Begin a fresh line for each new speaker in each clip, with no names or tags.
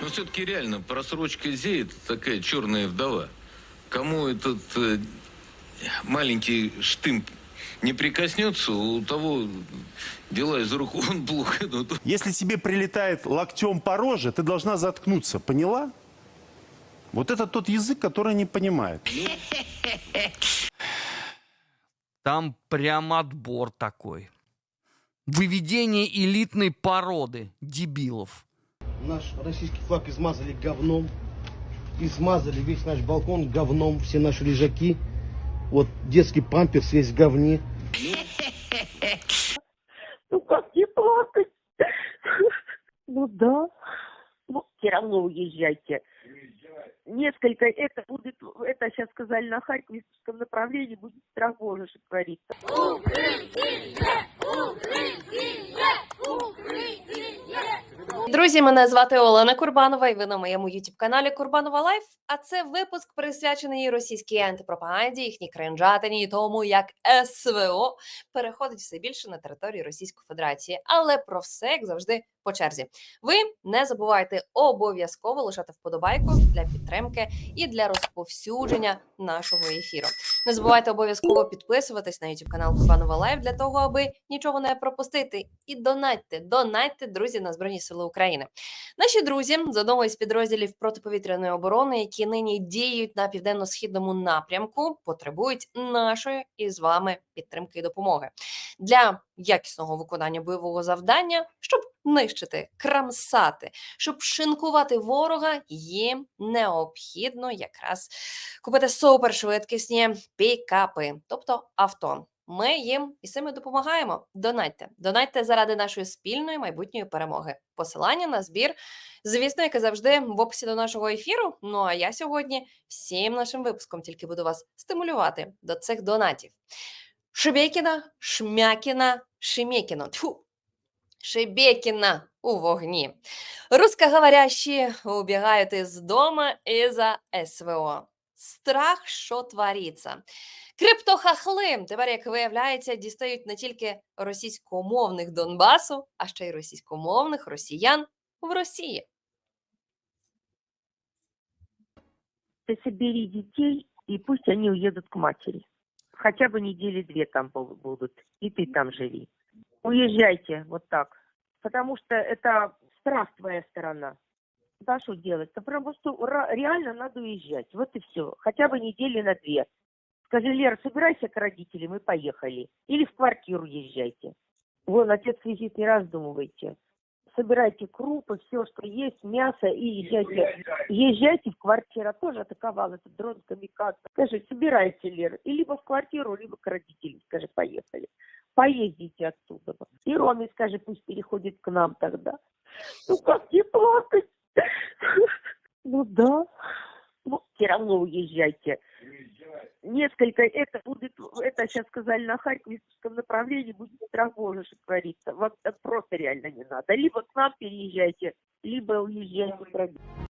Но все-таки реально просрочка ЗЕ это такая черная вдова. Кому этот э, маленький штымп не прикоснется, у того дела из рук он плохо идут.
Если тебе прилетает локтем по роже, ты должна заткнуться, поняла? Вот это тот язык, который не понимает.
Там прям отбор такой. Выведение элитной породы дебилов.
Наш российский флаг измазали говном. Измазали весь наш балкон говном, все наши лежаки. Вот детский памперс весь в говне.
Ну как не плакать? Ну да. Ну, все равно уезжайте. Несколько, это будет, это сейчас сказали на Харьковском направлении, будет страх Божий, что творится.
Друзі, мене звати Олена Курбанова, і ви на моєму youtube каналі Курбанова Лайф. А це випуск присвячений російській антипропаганді, їхній кринжатині і тому, як СВО переходить все більше на територію Російської Федерації. Але про все, як завжди, по черзі. Ви не забувайте обов'язково лишати вподобайку для підтримки і для розповсюдження нашого ефіру. Не забувайте обов'язково підписуватись на YouTube канал Курбанова Лайв для того, аби нічого не пропустити. І донатьте, донатьте, друзі, на Збройні Сили України. Наші друзі з одного із підрозділів протиповітряної оборони, які нині діють на південно-східному напрямку, потребують нашої і з вами підтримки і допомоги для якісного виконання бойового завдання, щоб нищити, крамсати, щоб шинкувати ворога, їм необхідно якраз купити супершвидкісні пікапи, тобто авто. Ми їм і цим допомагаємо. Донатьте. Донатьте заради нашої спільної майбутньої перемоги. Посилання на збір, звісно, як і завжди, в описі до нашого ефіру. Ну а я сьогодні всім нашим випуском тільки буду вас стимулювати до цих донатів. Шебекіна, Шмякіна, Шемекіна. Тьфу. Шебекіна у вогні. Русскоговорящі убігають із дома із-за СВО. Страх, що твориться. Криптохахли тепер, як виявляється, дістають не тільки російськомовних Донбасу, а ще й російськомовних росіян в Росії.
Ты собери детей, и пусть они уедут к матери. Хотя бы недели две там бу- будут, и ты там живи. Уезжайте вот так, потому что это страх твоя сторона. Да, что делать? Да потому что реально надо уезжать. Вот и все. Хотя бы недели на две. Скажи, Лера, собирайся к родителям и поехали. Или в квартиру езжайте. Вон, отец визит, не раздумывайте. Собирайте крупы, все, что есть, мясо, и езжайте. Езжайте в квартиру. Тоже атаковал этот дрон камикадзе. Скажи, собирайте, Лера. И либо в квартиру, либо к родителям. Скажи, поехали. Поездите оттуда. И Роме скажи, пусть переходит к нам тогда. Ну как не плакать? Ну да. Ну, все равно уезжайте. Несколько, это будет, это сейчас сказали на Харьковском направлении, будет страх Божий, что творится. Вам так просто реально не надо. Либо к нам переезжайте, либо уезжайте родителям.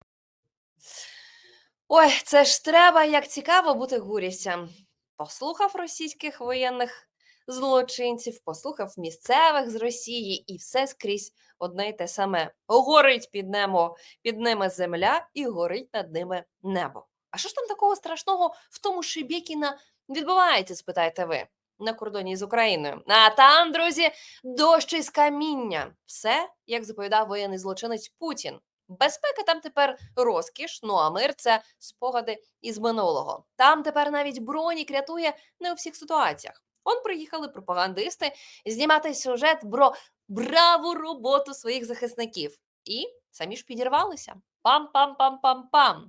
Ой, це ж треба, як цікаво бути гурівцям. Послухав російських воєнних злочинців, послухав місцевих з Росії, і все скрізь одне й те саме. Горить під немо, під ними земля і горить над ними небо. А що ж там такого страшного в тому Шебекіна відбувається, спитаєте ви, на кордоні з Україною? А там, друзі, дощ із каміння. Все, як заповідав воєнний злочинець Путін. Безпека там тепер розкіш, ну а мир це спогади із минулого. Там тепер навіть бронік рятує не у всіх ситуаціях. Он приїхали пропагандисти знімати сюжет про браву роботу своїх захисників. І самі ж підірвалися. Пам-пам-пам-пам-пам.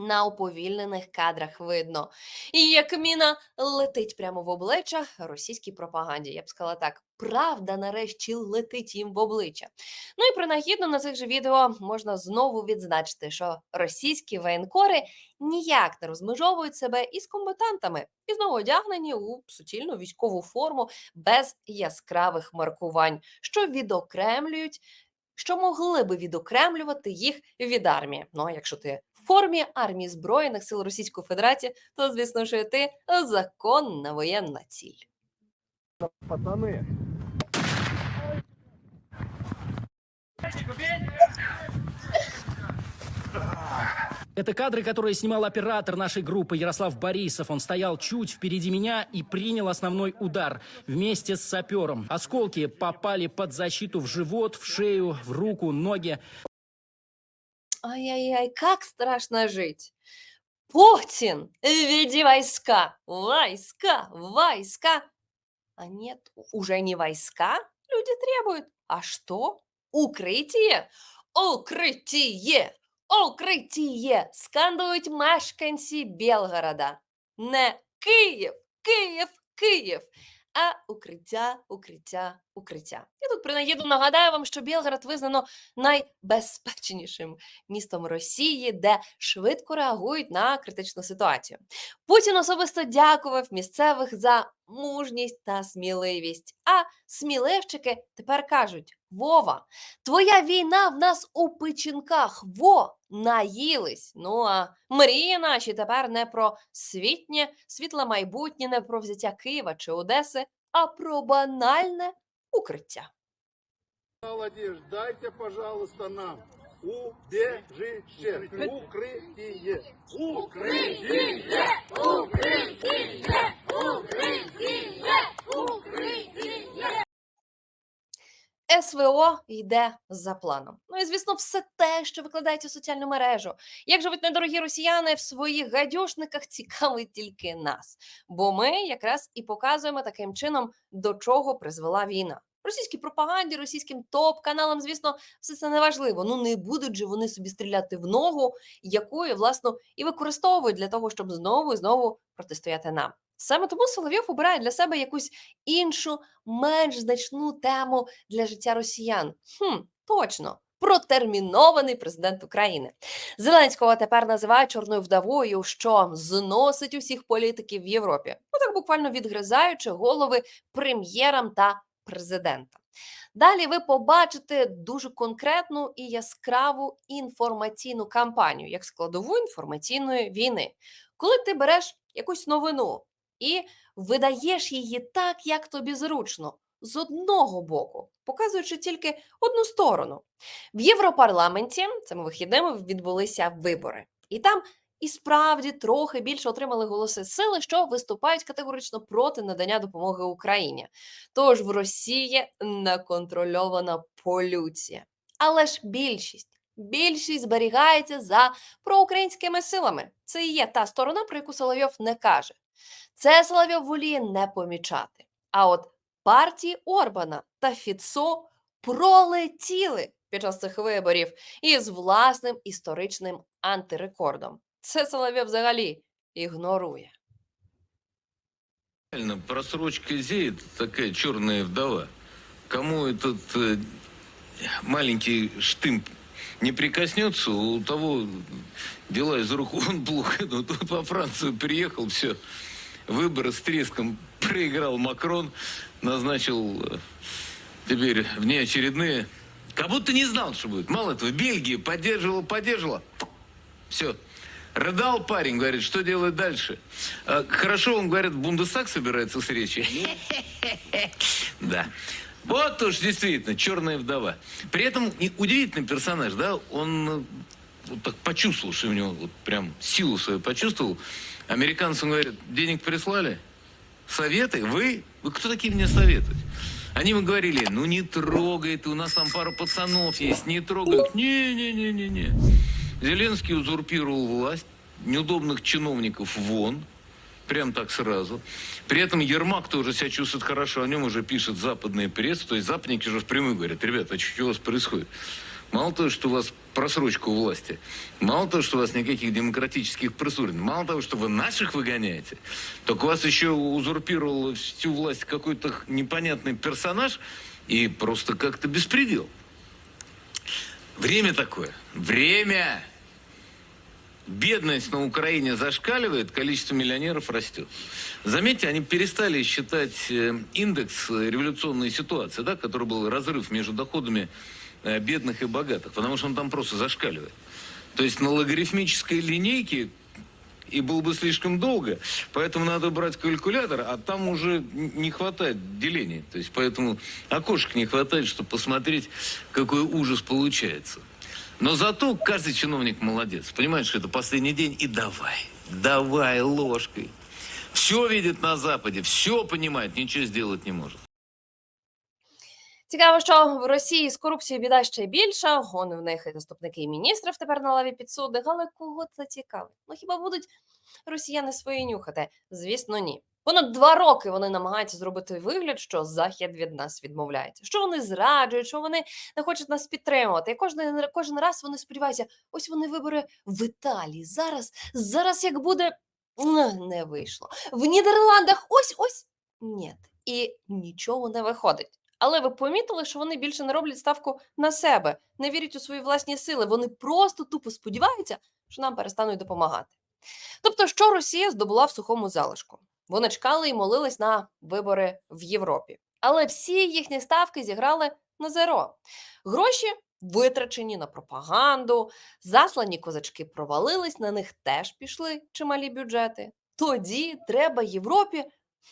На уповільнених кадрах видно. І як міна летить прямо в обличчя російській пропаганді. Я б сказала так: правда нарешті летить їм в обличчя. Ну і принагідно на цих же відео можна знову відзначити, що російські воєнкори ніяк не розмежовують себе із комбатантами і знову одягнені у суцільну військову форму без яскравих маркувань, що відокремлюють. Що могли би відокремлювати їх від армії? Ну а якщо ти формі армії Збройних сил Російської Федерації, то звісно, що ти законна воєнна ціль.
Пацаны.
Это кадры, которые снимал оператор нашей группы Ярослав Борисов. Он стоял чуть впереди меня и принял основной удар вместе с сапером. Осколки попали под защиту в живот, в шею, в руку, ноги.
Ай-яй-яй, как страшно жить. Путин, веди войска, войска, войска. А нет, уже не войска люди требуют. А что? Укриття? Укриття! Укриття! Скандують мешканці Білгорода. Не Київ, Київ, Київ, а укриття, укриття, укриття. Я тут принаїду нагадаю вам, що Білгород визнано найбезпечнішим містом Росії, де швидко реагують на критичну ситуацію. Путін особисто дякував місцевих за мужність та сміливість. А сміливчики тепер кажуть: Вова, твоя війна в нас у печінках. Во, наїлись. Ну а мрії наші тепер не про світнє, світле майбутнє, не про взяття Києва чи Одеси, а про банальне укриття.
Молодежь, дайте, пожалуйста, нам убежище, укрытие, укрытие,
СВО йде за планом. Ну і звісно, все те, що викладається в соціальну мережу. Як живуть недорогі росіяни в своїх гадюшниках, цікавить тільки нас. Бо ми якраз і показуємо таким чином, до чого призвела війна. Російській пропаганді, російським топ-каналам, звісно, все це не важливо. Ну не будуть же вони собі стріляти в ногу, якою, власно, і використовують для того, щоб знову і знову протистояти нам. Саме тому Соловйов обирає для себе якусь іншу, менш значну тему для життя росіян. Хм, точно. Протермінований президент України Зеленського тепер називають чорною вдовою, що зносить усіх політиків в Європі. Ну так буквально відгризаючи голови прем'єрам та президентам. Далі ви побачите дуже конкретну і яскраву інформаційну кампанію як складову інформаційної війни, коли ти береш якусь новину і видаєш її так, як тобі зручно, з одного боку, показуючи тільки одну сторону. В Європарламенті цими вихідними відбулися вибори, і там і справді трохи більше отримали голоси сили, що виступають категорично проти надання допомоги Україні. Тож в Росії неконтрольована полюція. Але ж більшість. Більшість зберігається за проукраїнськими силами. Це і є та сторона, про яку Соловйов не каже. Це Соловйов воліє не помічати. А от партії Орбана та Фіцо пролетіли під час цих виборів із власним історичним антирекордом. Це Соловйов взагалі ігнорує.
Реально, просрочка зеет такая черная вдова. Кому этот э, маленький штымп не прикоснется, у того дела из рук он плохо. Ну, тут во Францию приехал, все, выборы с треском проиграл Макрон, назначил э, теперь внеочередные. Как будто не знал, что будет. Мало этого, Бельгия поддерживала, поддерживала. Все. Рыдал парень, говорит, что делать дальше? А, Хорошо, он говорит, Бундестаг собирается с речи. Да. Вот уж действительно, черная вдова. При этом удивительный персонаж, да, он э, вот так почувствовал, что у него вот прям силу свою почувствовал. Американцам говорят, денег прислали? Советы? Вы? Вы кто такие мне советовать? Они ему говорили, ну не трогай ты, у нас там пара пацанов есть, не трогай. их». Не-не-не-не-не. Зеленский узурпировал власть, неудобных чиновников вон, прям так сразу. При этом Ермак тоже себя чувствует хорошо, о нем уже пишет западная пресса, то есть западники же впрямую говорят, ребята, а что у вас происходит? Мало того, что у вас просрочка у власти, мало того, что у вас никаких демократических процедур, мало того, что вы наших выгоняете, так у вас еще узурпировал всю власть какой-то непонятный персонаж и просто как-то беспредел. Время такое. Время. Бедность на Украине зашкаливает, количество миллионеров растет. Заметьте, они перестали считать э, индекс э, революционной ситуации, да, который был разрыв между доходами э, бедных и богатых, потому что он там просто зашкаливает. То есть на логарифмической линейке и было бы слишком долго, поэтому надо брать калькулятор, а там уже не хватает делений. То есть поэтому окошек не хватает, чтобы посмотреть, какой ужас получается. Но зато каждый чиновник молодец. Понимает, что это последний день. И давай, давай ложкой. Все видит на Западе, все понимает, ничего сделать не может.
Цікаво, що в Росії з корупцією біда ще більша. Вони в них і заступники і міністрів тепер на лаві підсудних. Але кого це цікавить? Ну хіба будуть росіяни свої нюхати? Звісно, ні. Понад два роки вони намагаються зробити вигляд, що захід від нас відмовляється, що вони зраджують, що вони не хочуть нас підтримувати. І кожен, кожен раз вони сподіваються, ось вони вибори в Італії. Зараз, зараз як буде не вийшло. В Нідерландах ось ось ні. І нічого не виходить. Але ви помітили, що вони більше не роблять ставку на себе, не вірять у свої власні сили. Вони просто тупо сподіваються, що нам перестануть допомагати. Тобто, що Росія здобула в сухому залишку? Вони чекали і молились на вибори в Європі. Але всі їхні ставки зіграли на зеро. Гроші витрачені на пропаганду, заслані козачки провалились, на них теж пішли чималі бюджети. Тоді треба Європі,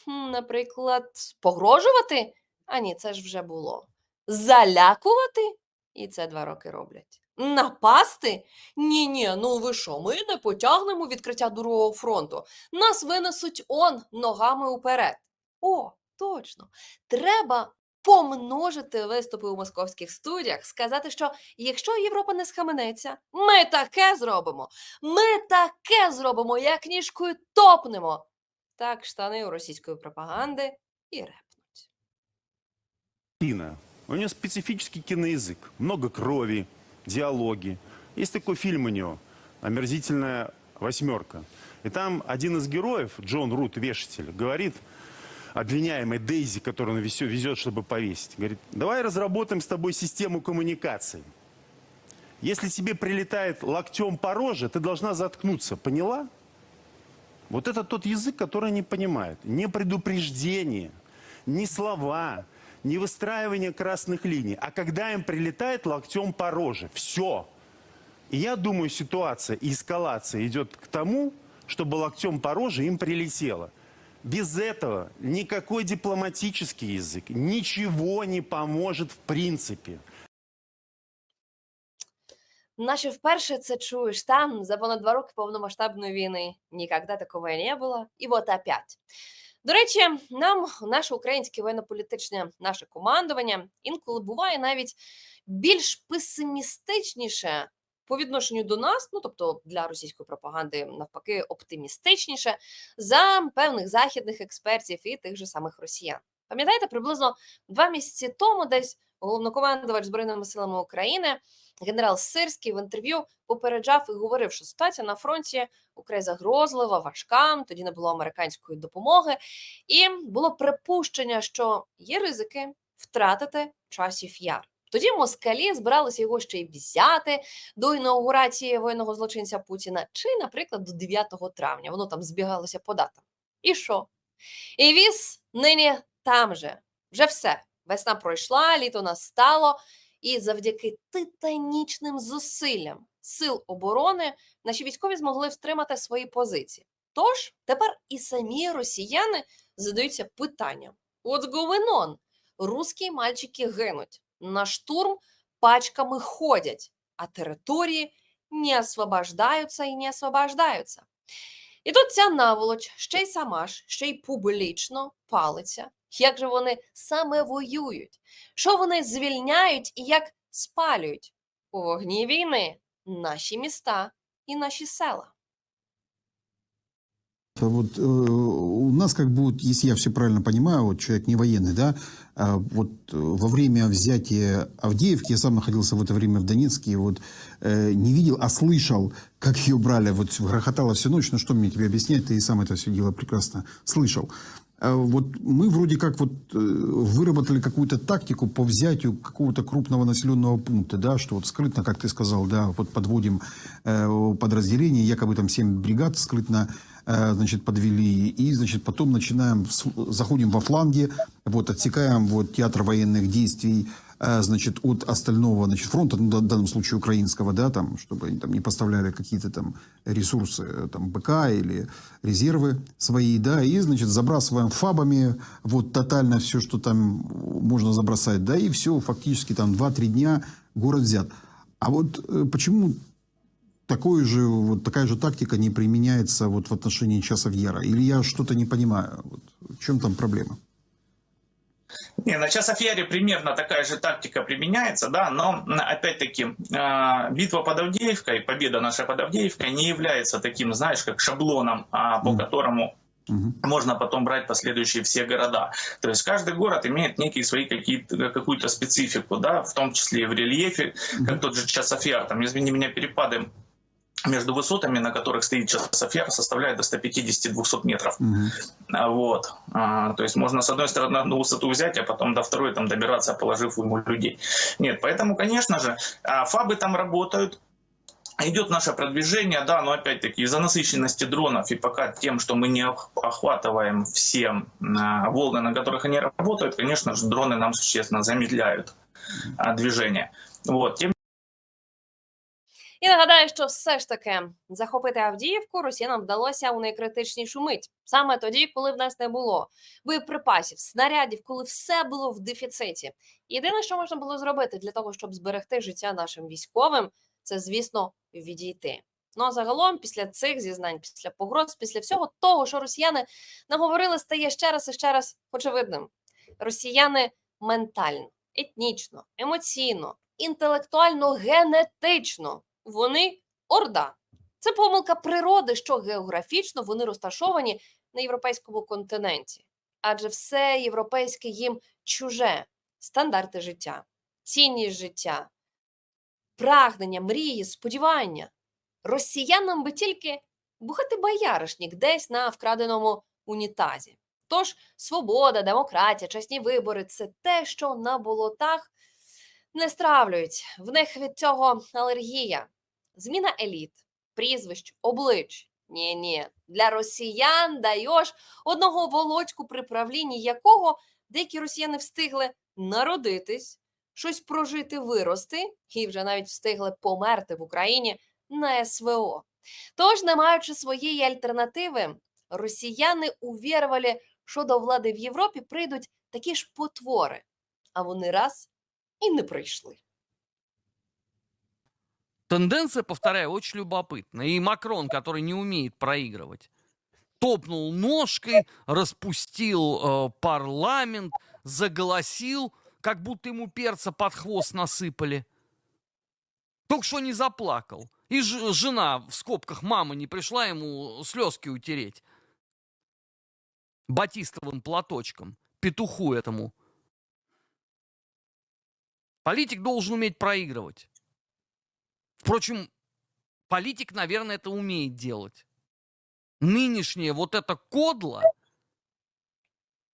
наприклад, погрожувати. А ні, це ж вже було. Залякувати? І це два роки роблять. Напасти? Ні, ні, ну ви що, ми не потягнемо відкриття другого фронту. Нас винесуть он ногами уперед. О, точно. Треба помножити виступи у московських студіях, сказати, що якщо Європа не схаменеться, ми таке зробимо. Ми таке зробимо, як ніжкою топнемо. Так штани у російської пропаганди і репнуть.
Кино. У нее специфический киноязык. Много крови, диалоги. Есть такой фильм у него «Омерзительная восьмерка». И там один из героев, Джон Рут, вешатель, говорит обвиняемой Дейзи, которую он везет, чтобы повесить, говорит, давай разработаем с тобой систему коммуникаций. Если тебе прилетает локтем по роже, ты должна заткнуться, поняла? Вот это тот язык, который не понимает. Не предупреждение, не слова, не выстраивание красных линий, а когда им прилетает локтем по роже. Все. И я думаю, ситуация и эскалация идет к тому, чтобы локтем по роже им прилетело. Без этого никакой дипломатический язык ничего не поможет в принципе.
Наче вперше це чуєш там за понад два роки повномасштабної війни. Ніколи такого і не було. І от опять. До речі, нам наше українське воєнно-політичне наше командування інколи буває навіть більш песимістичніше по відношенню до нас, ну тобто для російської пропаганди, навпаки, оптимістичніше за певних західних експертів і тих же самих росіян. Пам'ятаєте, приблизно два місяці тому десь головнокомандувач збройними силами України генерал Сирський в інтерв'ю попереджав і говорив, що ситуація на фронті украй загрозлива, важка. Тоді не було американської допомоги, і було припущення, що є ризики втратити часів яр. Тоді москалі збиралися його ще й взяти до інаугурації воєнного злочинця Путіна, чи, наприклад, до 9 травня. Воно там збігалося по датам. І що? І віз нині там же. Вже все. Весна пройшла, літо настало, і завдяки титанічним зусиллям сил оборони наші військові змогли втримати свої позиції. Тож тепер і самі росіяни задаються питанням: What's going on? Русські мальчики гинуть, на штурм пачками ходять, а території не освобождаються і не освобождаються. І тут ця наволоч ще й сама ж, ще й публічно палиться Як же вони саме воюють? Що вони звільняють і як спалюють у вогні війни наші міста і наші села?
Вот э, у нас как бы, вот, если я все правильно понимаю, вот человек не военный, да, а вот э, во время взятия Авдеевки, я сам находился в это время в Донецке, вот э, не видел, а слышал, как ее брали, вот грохотало всю ночь, ну что мне тебе объяснять, ты и сам это все дело прекрасно слышал. А Вот мы вроде как вот э, выработали какую-то тактику по взятию какого-то крупного населенного пункта, да, что вот скрытно, как ты сказал, да, вот подводим э, подразделения, якобы там 7 бригад скрытно э, значит, подвели, и, значит, потом начинаем, с- заходим во фланге, вот, отсекаем вот театр военных действий, э, значит, от остального, значит, фронта, ну, в данном случае украинского, да, там, чтобы они там не поставляли какие-то там ресурсы, э, там, БК или резервы свои, да, и, значит, забрасываем фабами, вот, тотально все, что там можно забросать, да, и все, фактически там 2-3 дня город взят. А вот э, почему такой же, вот такая же тактика не применяется вот в отношении часов Яра? Или я что-то не понимаю? Вот в чем там проблема?
Не, на Часофьяре примерно такая же тактика применяется, да, но опять-таки э, битва под Авдеевкой, победа наша под Авдеевкой не является таким, знаешь, как шаблоном, а, по которому
Мгм.
можно потом брать последующие все города. То есть каждый город имеет некие свои какие-то, какую-то специфику, да, в том числе и в рельефе, как тот же Часофьяр, там, извини меня, перепады между высотами, на которых стоит Часофьяр, составляют до 150-200 метров. А, Вот. А, То есть можно с одной стороны одну высоту взять, а потом до второй там добираться, положив ему людей. Нет, поэтому, конечно же, а, фабы там работают, Идет наше продвижение, да, но опять-таки из-за насыщенности дронов и пока тем, что мы не ох- охватываем все а, волны, на которых они работают, конечно же, дроны нам существенно замедляют движение. Вот. Тем
І нагадаю, що все ж таки захопити Авдіївку росіянам вдалося у найкритичнішу мить, саме тоді, коли в нас не було боєприпасів, снарядів, коли все було в дефіциті. Єдине, що можна було зробити для того, щоб зберегти життя нашим військовим, це звісно відійти. Ну а загалом, після цих зізнань, після погроз, після всього того, що росіяни наговорили, стає ще раз і ще раз очевидним. Росіяни ментально, етнічно, емоційно, інтелектуально, генетично вони орда. Це помилка природи, що географічно вони розташовані на європейському континенті, адже все європейське їм чуже стандарти життя, цінність життя, прагнення, мрії, сподівання. Росіянам би тільки бухати бояришнік десь на вкраденому унітазі. Тож свобода, демократія, чесні вибори це те, що на болотах не стравлюють. В них від цього алергія. Зміна еліт, прізвищ, облич. Ні, ні, для росіян даєш одного володьку, при правлінні якого деякі росіяни встигли народитись, щось прожити, вирости, і вже навіть встигли померти в Україні на СВО. Тож, не маючи своєї альтернативи, росіяни увірували, що до влади в Європі прийдуть такі ж потвори, а вони раз і не прийшли.
Тенденция, повторяю, очень любопытная. И Макрон, который не умеет проигрывать, топнул ножкой, распустил э, парламент, заголосил, как будто ему перца под хвост насыпали. Только что не заплакал. И ж- жена, в скобках мама, не пришла ему слезки утереть. Батистовым платочком, петуху этому. Политик должен уметь проигрывать. Впрочем, политик, наверное, это умеет делать. Нынешнее вот это кодло,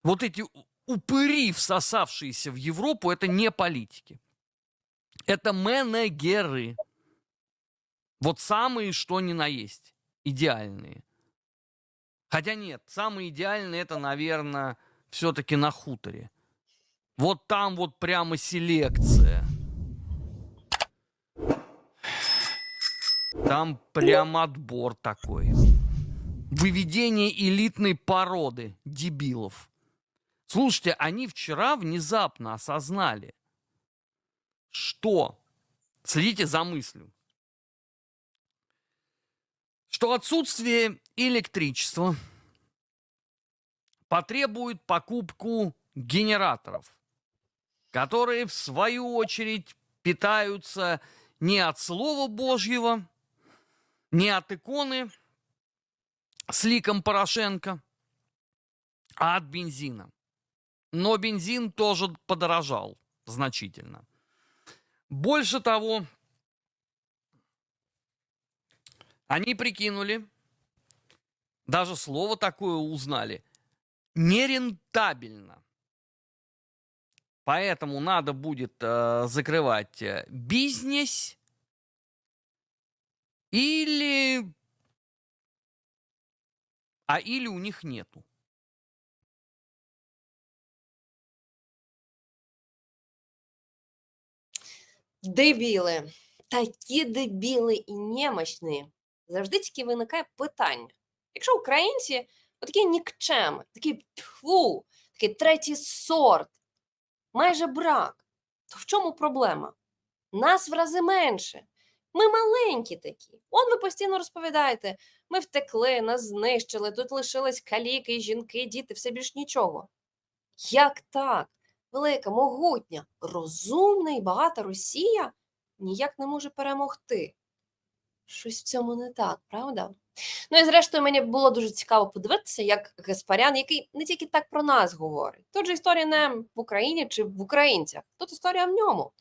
вот эти упыри, всосавшиеся в Европу, это не политики. Это менеджеры. Вот самые, что ни на есть. Идеальные. Хотя нет, самые идеальные это, наверное, все-таки на хуторе. Вот там вот прямо селекция. Там прям отбор такой. Выведение элитной породы дебилов. Слушайте, они вчера внезапно осознали, что, следите за мыслью, что отсутствие электричества потребует покупку генераторов, которые в свою очередь питаются не от Слова Божьего, не от иконы с ликом Порошенко, а от бензина. Но бензин тоже подорожал значительно. Больше того, они прикинули, даже слово такое узнали, нерентабельно. Поэтому надо будет э, закрывать э, бизнес или... А или у них нету.
Дебіли, такі дебіли і немощні. Завжди тільки виникає питання. Якщо українці такі нікчеми, такі тьфу, такий третій сорт, майже брак, то в чому проблема? Нас в рази менше. Ми маленькі такі. Он ви постійно розповідаєте: ми втекли, нас знищили, тут лишились каліки, жінки, діти, все більш нічого. Як так? Велика, могутня, розумна і багата Росія ніяк не може перемогти. Щось в цьому не так, правда? Ну і зрештою, мені було дуже цікаво подивитися, як Гаспарян, який не тільки так про нас говорить. Тут же історія не в Україні чи в українцях, тут історія в ньому.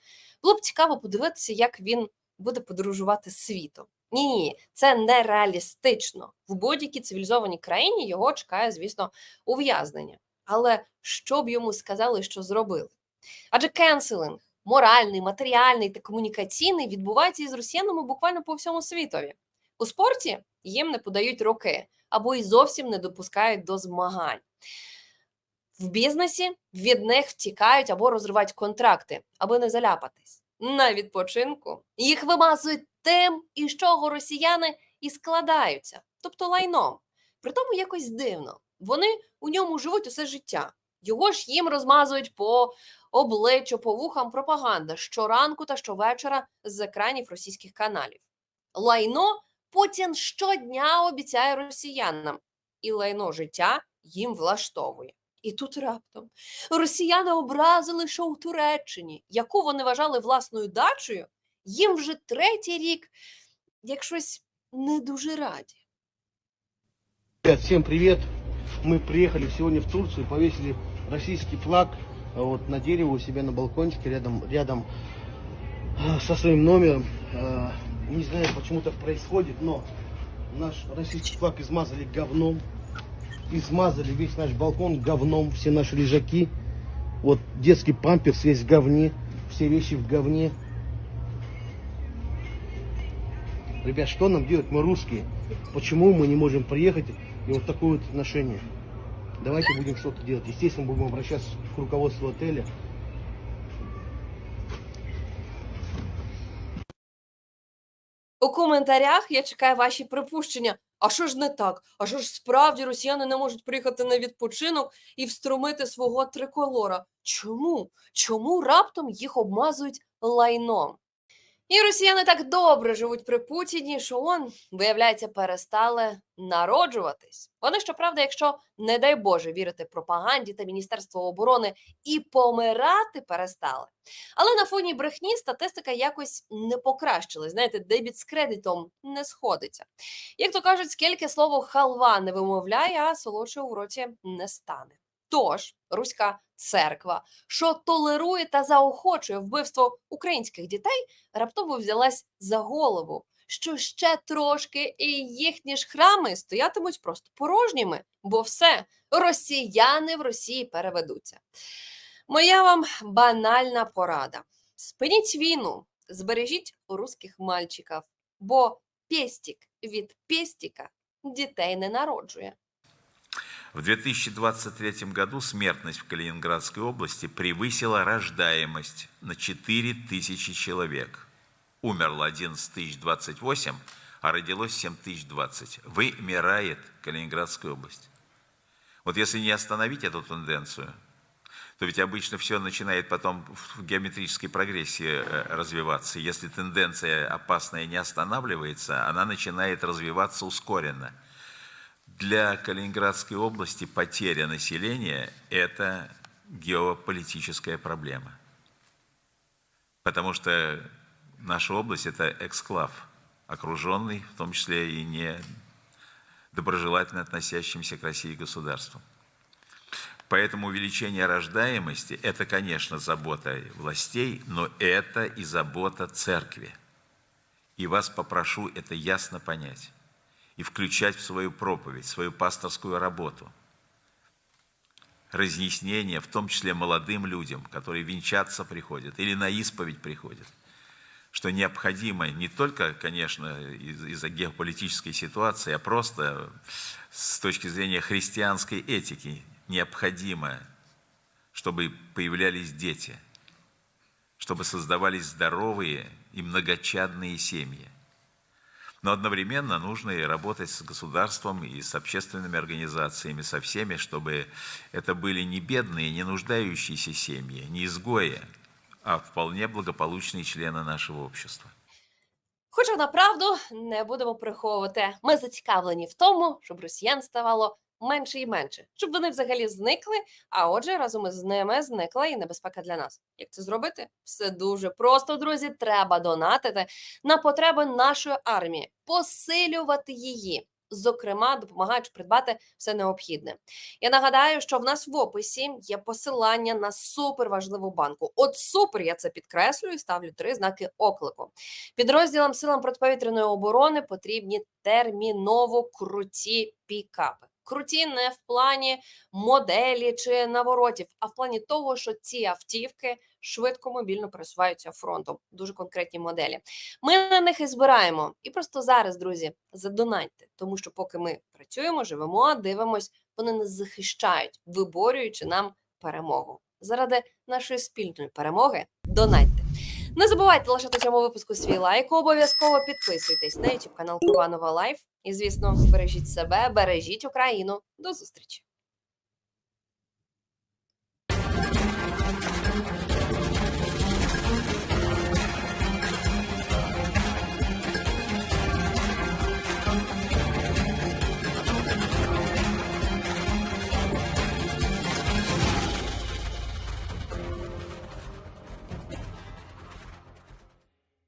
Було б цікаво подивитися, як він буде подорожувати світом. Ні, ні, це нереалістично. В будь-якій цивілізованій країні його чекає, звісно, ув'язнення. Але що б йому сказали, що зробили? Адже кенселинг, моральний, матеріальний та комунікаційний відбувається із росіянами буквально по всьому світові. У спорті їм не подають роки або й зовсім не допускають до змагань. В бізнесі від них втікають або розривають контракти, аби не заляпатись. На відпочинку їх вимазують тим, із чого росіяни і складаються, тобто лайном. Притому якось дивно. Вони у ньому живуть усе життя. Його ж їм розмазують по обличчю, по вухам пропаганда щоранку та щовечора з екранів російських каналів. Лайно Путін щодня обіцяє росіянам, і лайно життя їм влаштовує. І тут раптом росіяни образили, що у Туреччині, яку вони вважали власною дачею, їм вже третій рік як щось не дуже раді.
Ребят, всем привет! Мы приехали сегодня в Турцию, повесили российский флаг вот на дерево у себя на балкончике рядом, рядом со своим номером. Не знаю, почему так происходит, но наш российский флаг измазали говном. Измазали весь наш балкон говном, все наши лежаки. Вот детский памперс весь в говне, все вещи в говне. Ребят, что нам делать? Мы русские. Почему мы не можем приехать и вот такое вот отношение? Давайте будем что-то делать. Естественно, будем обращаться к руководству отеля.
У коментарях я чекаю ваші припущення. А що ж не так? А що ж справді росіяни не можуть приїхати на відпочинок і встромити свого триколора? Чому? Чому раптом їх обмазують лайном? І росіяни так добре живуть при Путіні, що он, виявляється, перестали народжуватись. Вони, щоправда, якщо, не дай Боже, вірити пропаганді та Міністерству оборони і помирати перестали. Але на фоні брехні статистика якось не покращилась. Знаєте, дебіт з кредитом не сходиться. Як то кажуть, скільки слово халва не вимовляє, а солодше у роті не стане. Тож руська церква, що толерує та заохочує вбивство українських дітей, раптово взялась за голову, що ще трошки і їхні ж храми стоятимуть просто порожніми, бо все росіяни в Росії переведуться. Моя вам банальна порада: спиніть війну, збережіть русських мальчиків, бо пестик від пестика дітей не народжує.
В 2023 году смертность в Калининградской области превысила рождаемость на 4 тысячи человек. Умерло 11 тысяч 28, а родилось 7 тысяч 20. Вымирает Калининградская область. Вот если не остановить эту тенденцию, то ведь обычно все начинает потом в геометрической прогрессии э, развиваться. Если тенденция опасная не останавливается, она начинает развиваться ускоренно. Для Калининградской области потеря населения – это геополитическая проблема. Потому что наша область – это эксклав, окруженный, в том числе и не доброжелательно относящимся к России государством. Поэтому увеличение рождаемости – это, конечно, забота властей, но это и забота церкви. И вас попрошу это ясно понять и включать в свою проповедь, свою пасторскую работу. Разъяснение, в том числе молодым людям, которые венчаться приходят или на исповедь приходят, что необходимо не только, конечно, из- из-за геополитической ситуации, а просто с точки зрения христианской этики необходимо, чтобы появлялись дети, чтобы создавались здоровые и многочадные семьи. Но одновременно нужно и работать с государством и с общественными организациями, со всеми, чтобы это были не бедные, не нуждающиеся семьи, не изгои, а вполне благополучные члены нашего общества.
Хоча направду не будемо приховувати. Ми зацікавлені в тому, щоб росіян ставало менше і менше, щоб вони взагалі зникли. А отже, разом із ними зникла і небезпека для нас. Як це зробити? Все дуже просто, друзі. Треба донатити на потреби нашої армії, посилювати її. Зокрема, допомагаючи придбати все необхідне. Я нагадаю, що в нас в описі є посилання на суперважливу банку. От супер я це підкреслюю ставлю три знаки оклику. Підрозділам силам протиповітряної оборони потрібні терміново круті пікапи. Круті не в плані моделі чи наворотів, а в плані того, що ці автівки швидко мобільно пересуваються фронтом. Дуже конкретні моделі. Ми на них і збираємо. І просто зараз, друзі, задонатьте, тому що поки ми працюємо, живемо, дивимось, вони нас захищають, виборюючи нам перемогу. Заради нашої спільної перемоги донатьте. Не забувайте лишати цьому випуску свій лайк. Обов'язково підписуйтесь на YouTube канал Курбанова Лайф. І, звісно, бережіть себе, бережіть Україну. До зустрічі!